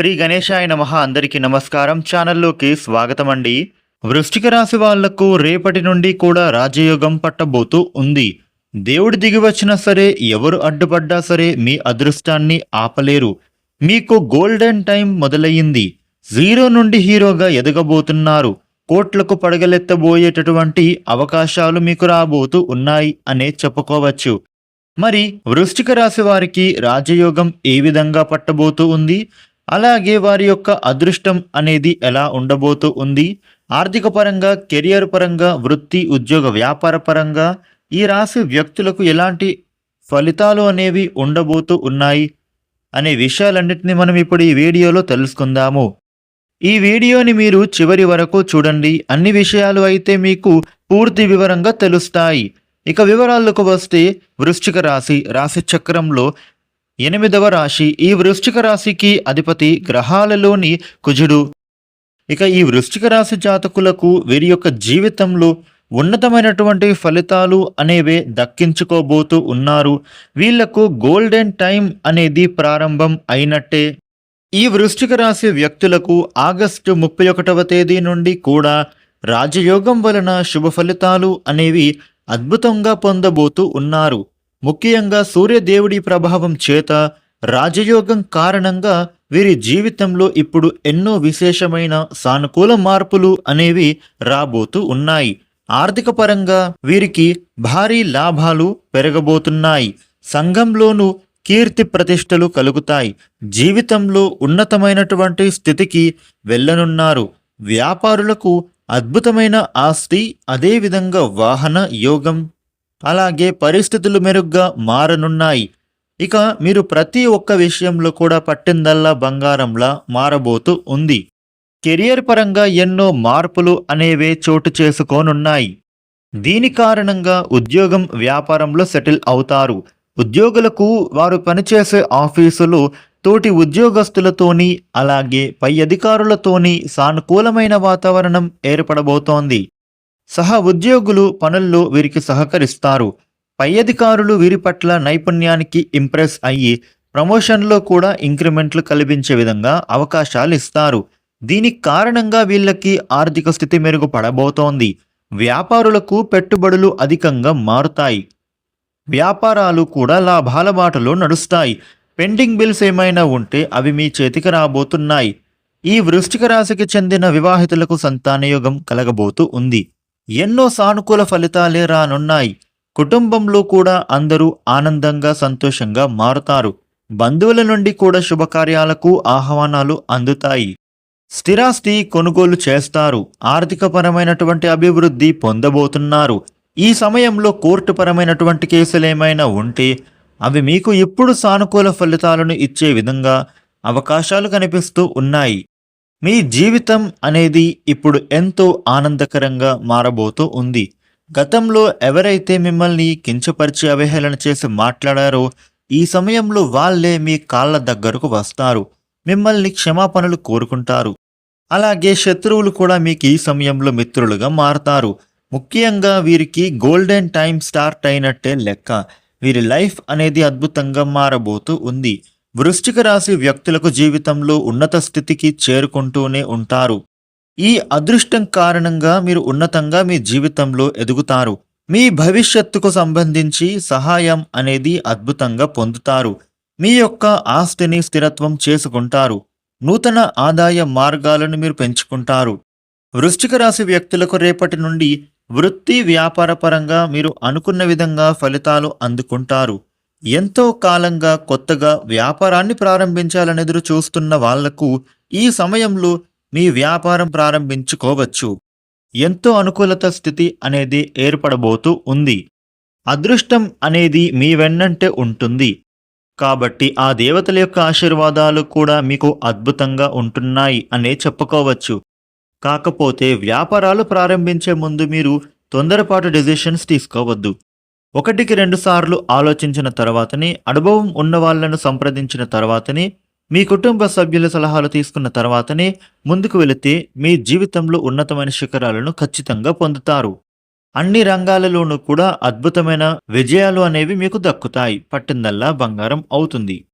శ్రీ గణేశాయ నమ అందరికీ నమస్కారం. ఛానల్లోకి స్వాగతం అండి వృష్టిక రాశి వాళ్ళకు రేపటి నుండి కూడా రాజయోగం పట్టబోతూ ఉంది. దేవుడు దిగి వచ్చినా సరే ఎవరు అడ్డుపడ్డా సరే మీ అదృష్టాన్ని ఆపలేరు. మీకు గోల్డెన్ టైం మొదలయ్యింది. జీరో నుండి హీరోగా ఎదగబోతున్నారు. కోట్లకు పడగలెత్తబోయేటటువంటి అవకాశాలు మీకు రాబోతూ ఉన్నాయి అనే చెప్పుకోవచ్చు. మరి వృష్టిక రాశి వారికి రాజయోగం ఏ విధంగా పట్టబోతూ ఉంది? అలాగే వారి యొక్క అదృష్టం అనేది ఎలా ఉండబోతూ ఉంది? ఆర్థిక పరంగా కెరియర్ పరంగా వృత్తి ఉద్యోగ వ్యాపార పరంగా ఈ రాశి వ్యక్తులకు ఎలాంటి ఫలితాలు అనేవి ఉండబోతూ ఉన్నాయి అనే విషయాలన్నింటినీ మనం ఇప్పుడు ఈ వీడియోలో తెలుసుకుందాము. ఈ వీడియోని మీరు చివరి వరకు చూడండి. అన్ని విషయాలు అయితే మీకు పూర్తి వివరంగా తెలుస్తాయి. ఇక వివరాలకు వస్తే వృశ్చిక రాశి రాశి చక్రంలో ఎనిమిదవ రాశి. ఈ వృశ్చిక రాశికి అధిపతి గ్రహాలలోని కుజుడు. ఇక ఈ వృశ్చిక రాశి జాతకులకు వీరి యొక్క జీవితంలో ఉన్నతమైనటువంటి ఫలితాలు అనేవే దక్కించుకోబోతూ ఉన్నారు. వీళ్ళకు గోల్డెన్ టైం అనేది ప్రారంభం అయినట్టే. ఈ వృశ్చిక రాశి వ్యక్తులకు ఆగస్టు ముప్పై ఒకటవ తేదీ నుండి కూడా రాజయోగం వలన శుభ ఫలితాలు అనేవి అద్భుతంగా పొందబోతూ ఉన్నారు. ముఖ్యంగా సూర్యదేవుడి ప్రభావం చేత రాజయోగం కారణంగా వీరి జీవితంలో ఇప్పుడు ఎన్నో విశేషమైన సానుకూల మార్పులు అనేవి రాబోతూ ఉన్నాయి. ఆర్థిక పరంగా వీరికి భారీ లాభాలు పెరగబోతున్నాయి. సంఘంలోనూ కీర్తి ప్రతిష్టలు కలుగుతాయి. జీవితంలో ఉన్నతమైనటువంటి స్థితికి వెళ్ళనున్నారు. వ్యాపారులకు అద్భుతమైన ఆస్తి అదేవిధంగా వాహన యోగం అలాగే పరిస్థితులు మెరుగ్గా మారనున్నాయి. ఇక మీరు ప్రతి ఒక్క విషయంలో కూడా పట్టిందల్లా బంగారంలా మారబోతూ ఉంది. కెరియర్ పరంగా ఎన్నో మార్పులు అనేవే చోటు చేసుకోనున్నాయి. దీని కారణంగా ఉద్యోగం వ్యాపారంలో సెటిల్ అవుతారు. ఉద్యోగులకు వారు పనిచేసే ఆఫీసులు తోటి ఉద్యోగస్తులతోని అలాగే పై అధికారులతోని సానుకూలమైన వాతావరణం ఏర్పడబోతోంది. సహ ఉద్యోగులు పనుల్లో వీరికి సహకరిస్తారు. పై అధికారులు వీరి పట్ల నైపుణ్యానికి ఇంప్రెస్ అయ్యి ప్రమోషన్లో కూడా ఇంక్రిమెంట్లు కల్పించే విధంగా అవకాశాలు ఇస్తారు. దీనికి కారణంగా వీళ్ళకి ఆర్థిక స్థితి మెరుగుపడబోతోంది. వ్యాపారులకు పెట్టుబడులు అధికంగా మారుతాయి. వ్యాపారాలు కూడా లాభాల బాటలో నడుస్తాయి. పెండింగ్ బిల్స్ ఏమైనా ఉంటే అవి మీ చేతికి రాబోతున్నాయి. ఈ వృష్టిక రాశికి చెందిన వివాహితులకు సంతానయోగం కలగబోతూ ఉంది. ఎన్నో సానుకూల ఫలితాలే రానున్నాయి. కుటుంబంలో కూడా అందరూ ఆనందంగా సంతోషంగా మారుతారు. బంధువుల నుండి కూడా శుభకార్యాలకు ఆహ్వానాలు అందుతాయి. స్థిరాస్తి కొనుగోలు చేస్తారు. ఆర్థికపరమైనటువంటి అభివృద్ధి పొందబోతున్నారు. ఈ సమయంలో కోర్టు పరమైనటువంటి కేసులు ఏమైనా ఉంటే అవి మీకు ఇప్పుడు సానుకూల ఫలితాలను ఇచ్చే విధంగా అవకాశాలు కనిపిస్తూ ఉన్నాయి. మీ జీవితం అనేది ఇప్పుడు ఎంతో ఆనందకరంగా మారబోతూ ఉంది. గతంలో ఎవరైతే మిమ్మల్ని కించపరిచి అవహేళన చేసి మాట్లాడారో ఈ సమయంలో వాళ్ళే మీ కాళ్ళ దగ్గరకు వస్తారు. మిమ్మల్ని క్షమాపణలు కోరుకుంటారు. అలాగే శత్రువులు కూడా మీకు ఈ సమయంలో మిత్రులుగా మారతారు. ముఖ్యంగా వీరికి గోల్డెన్ టైం స్టార్ట్ అయినట్టే లెక్క. వీరి లైఫ్ అనేది అద్భుతంగా మారబోతూ ఉంది. వృశ్చిక రాశి వ్యక్తులకు జీవితంలో ఉన్నత స్థితికి చేరుకుంటూనే ఉంటారు. ఈ అదృష్టం కారణంగా మీరు ఉన్నతంగా మీ జీవితంలో ఎదుగుతారు. మీ భవిష్యత్తుకు సంబంధించి సహాయం అనేది అద్భుతంగా పొందుతారు. మీ యొక్క ఆస్తిని స్థిరత్వం చేసుకుంటారు. నూతన ఆదాయ మార్గాలను మీరు పెంచుకుంటారు. వృశ్చిక రాశి వ్యక్తులకు రేపటి నుండి వృత్తి వ్యాపారపరంగా మీరు అనుకున్న విధంగా ఫలితాలు అందుకుంటారు. ఎంతో కాలంగా కొత్తగా వ్యాపారాన్ని ప్రారంభించాలని ఎదురు చూస్తున్న వాళ్ళకు ఈ సమయంలో మీ వ్యాపారం ప్రారంభించుకోవచ్చు. ఎంతో అనుకూలత స్థితి అనేది ఏర్పడబోతూ ఉంది. అదృష్టం అనేది మీ వెన్నంటే ఉంటుంది. కాబట్టి ఆ దేవతల యొక్క ఆశీర్వాదాలు కూడా మీకు అద్భుతంగా ఉంటున్నాయి అనే చెప్పుకోవచ్చు. కాకపోతే వ్యాపారాలు ప్రారంభించే ముందు మీరు తొందరపాటు డెసిషన్స్ తీసుకోవద్దు. ఒకటికి రెండుసార్లు ఆలోచించిన తర్వాతనే అనుభవం ఉన్న వాళ్ళను సంప్రదించిన తర్వాతనే మీ కుటుంబ సభ్యుల సలహాలు తీసుకున్న తర్వాతనే ముందుకు వెళితే మీ జీవితంలో ఉన్నతమైన శిఖరాలను ఖచ్చితంగా పొందుతారు. అన్ని రంగాలలోనూ కూడా అద్భుతమైన విజయాలు అనేవి మీకు దక్కుతాయి. పట్టిందల్లా బంగారం అవుతుంది.